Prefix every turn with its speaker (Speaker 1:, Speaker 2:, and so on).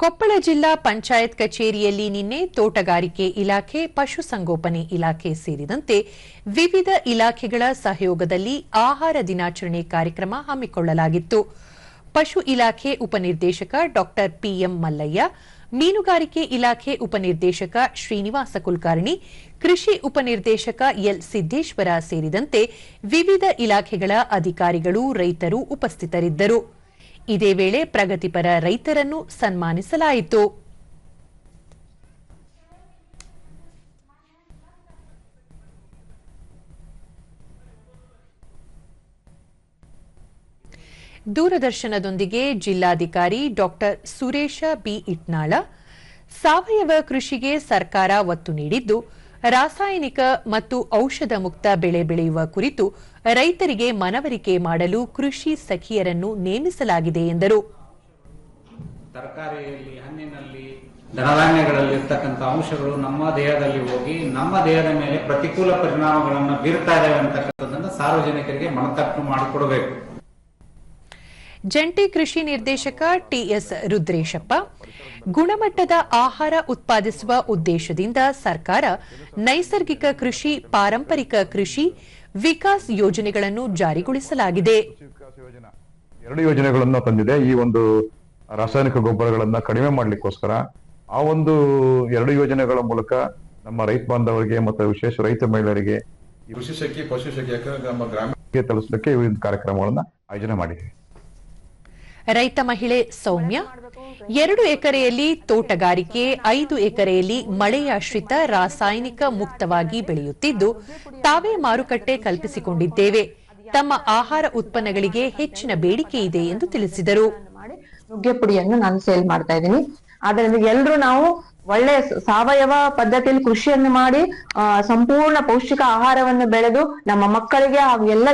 Speaker 1: ಕೊಪ್ಪಳ ಜಿಲ್ಲಾ ಪಂಚಾಯತ್ ಕಚೇರಿಯಲ್ಲಿ ನಿನ್ನೆ ತೋಟಗಾರಿಕೆ ಇಲಾಖೆ, ಪಶುಸಂಗೋಪನೆ ಇಲಾಖೆ ಸೇರಿದಂತೆ ವಿವಿಧ ಇಲಾಖೆಗಳ ಸಹಯೋಗದಲ್ಲಿ ಆಹಾರ ದಿನಾಚರಣೆ ಕಾರ್ಯಕ್ರಮ ಹಮ್ಮಿಕೊಳ್ಳಲಾಗಿತ್ತು. ಪಶು ಇಲಾಖೆ ಉಪನಿರ್ದೇಶಕ ಡಾ ಪಿಎಂ ಮಲ್ಲಯ್ಯ, ಮೀನುಗಾರಿಕೆ ಇಲಾಖೆ ಉಪನಿರ್ದೇಶಕ ಶ್ರೀನಿವಾಸ ಕುಲಕರ್ಣಿ, ಕೃಷಿ ಉಪನಿರ್ದೇಶಕ ಎಲ್ ಸಿದ್ದೇಶ್ವರ ಸೇರಿದಂತೆ ವಿವಿಧ ಇಲಾಖೆಗಳ ಅಧಿಕಾರಿಗಳು, ರೈತರು ಉಪಸ್ಥಿತರಿದ್ದರು. ಇದೇ ವೇಳೆ ಪ್ರಗತಿಪರ ರೈತರನ್ನು ಸನ್ಮಾನಿಸಲಾಯಿತು. ದೂರದರ್ಶನದೊಂದಿಗೆ ಜಿಲ್ಲಾಧಿಕಾರಿ ಡಾಕ್ಟರ್ ಸುರೇಶ ಬಿ ಇಟ್ನಾಳ, ಸಾವಯವ ಕೃಷಿಗೆ ಸರ್ಕಾರ ಒತ್ತು ನೀಡಿದ್ದು ರಾಸಾಯನಿಕ ಮತ್ತು ಔಷಧ ಮುಕ್ತ ಬೆಳೆ ಬೆಳೆಯುವ ಕುರಿತು ರೈತರಿಗೆ ಮನವರಿಕೆ ಮಾಡಲು ಕೃಷಿ ಸಖಿಯರನ್ನು ನೇಮಿಸಲಾಗಿದೆ ಎಂದರು.
Speaker 2: ತರಕಾರಿಯಲ್ಲಿ, ಹಣ್ಣಿನಲ್ಲಿ ಧನಧಾನ್ಯಗಳಲ್ಲಿ ಇರ್ತಕ್ಕಂಥ ಅಂಶಗಳು ನಮ್ಮ ದೇಹದಲ್ಲಿ ಹೋಗಿ ನಮ್ಮ ದೇಹದ ಮೇಲೆ ಪ್ರತಿಕೂಲ ಪರಿಣಾಮಗಳನ್ನು ಬೀರ್ತಾ ಇದ್ದಾವೆ ಅಂತಕ್ಕಂಥದ್ದನ್ನು ಸಾರ್ವಜನಿಕರಿಗೆ ಮನತಟ್ಟು ಮಾಡಿಕೊಡಬೇಕು.
Speaker 1: ಜಂಟಿ ಕೃಷಿ ನಿರ್ದೇಶಕ ಟಿಎಸ್ ರುದ್ರೇಶಪ್ಪ, ಗುಣಮಟ್ಟದ ಆಹಾರ ಉತ್ಪಾದಿಸುವ ಉದ್ದೇಶದಿಂದ ಸರ್ಕಾರ ನೈಸರ್ಗಿಕ ಕೃಷಿ, ಪಾರಂಪರಿಕ ಕೃಷಿ, ವಿಕಾಸ್ ಯೋಜನೆಗಳನ್ನು ಜಾರಿಗೊಳಿಸಲಾಗಿದೆ.
Speaker 3: ಎರಡು ಯೋಜನೆಗಳನ್ನು ತಂದಿದೆ. ಈ ಒಂದು ರಾಸಾಯನಿಕ ಗೊಬ್ಬರಗಳನ್ನ ಕಡಿಮೆ ಮಾಡ್ಲಿಕ್ಕೋಸ್ಕರ ಆ ಒಂದು ಎರಡು ಯೋಜನೆಗಳ ಮೂಲಕ ನಮ್ಮ ರೈತ ಬಾಂಧವರಿಗೆ ಮತ್ತು ವಿಶೇಷ ರೈತ ಮಹಿಳೆಯರಿಗೆ
Speaker 4: ಕೃಷಿ ಶಕ್ತಿ ಪಶು ಶಕ್ತಿ ನಮ್ಮ
Speaker 3: ಗ್ರಾಮಕ್ಕೆ ತಲುಪಿಸಲಿಕ್ಕೆ ಒಂದು ಕಾರ್ಯಕ್ರಮಗಳನ್ನ ಆಯೋಜನೆ ಮಾಡಿದ್ದೀವಿ.
Speaker 1: ರೈತ ಮಹಿಳೆ ಸೌಮ್ಯ. ಎರಡು ಎಕರೆಯಲ್ಲಿ ತೋಟಗಾರಿಕೆ, ಐದು ಎಕರೆಯಲ್ಲಿ ಮಳೆಯಾಶ್ರಿತ ರಾಸಾಯನಿಕ ಮುಕ್ತವಾಗಿ ಬೆಳೆಯುತ್ತಿದ್ದು, ತಾವೇ ಮಾರುಕಟ್ಟೆ ಕಲ್ಪಿಸಿಕೊಂಡಿದ್ದೇವೆ. ತಮ್ಮ ಆಹಾರ ಉತ್ಪನ್ನಗಳಿಗೆ ಹೆಚ್ಚಿನ ಬೇಡಿಕೆ ಇದೆ ಎಂದು ತಿಳಿಸಿದರು.
Speaker 5: ನುಗ್ಗೆ ಪುಡಿಯನ್ನು ನಾನು ಸೇಲ್ ಮಾಡ್ತಾ ಇದ್ದೀನಿ. ಆದ್ರಿಂದ ಎಲ್ರು ನಾವು ಒಳ್ಳೆ ಸಾವಯವ ಪದ್ಧತಿಯಲ್ಲಿ ಕೃಷಿಯನ್ನು ಮಾಡಿ ಸಂಪೂರ್ಣ ಪೌಷ್ಟಿಕ ಆಹಾರವನ್ನು ಬೆಳೆದು ನಮ್ಮ ಮಕ್ಕಳಿಗೆ ಹಾಗೂ ಎಲ್ಲ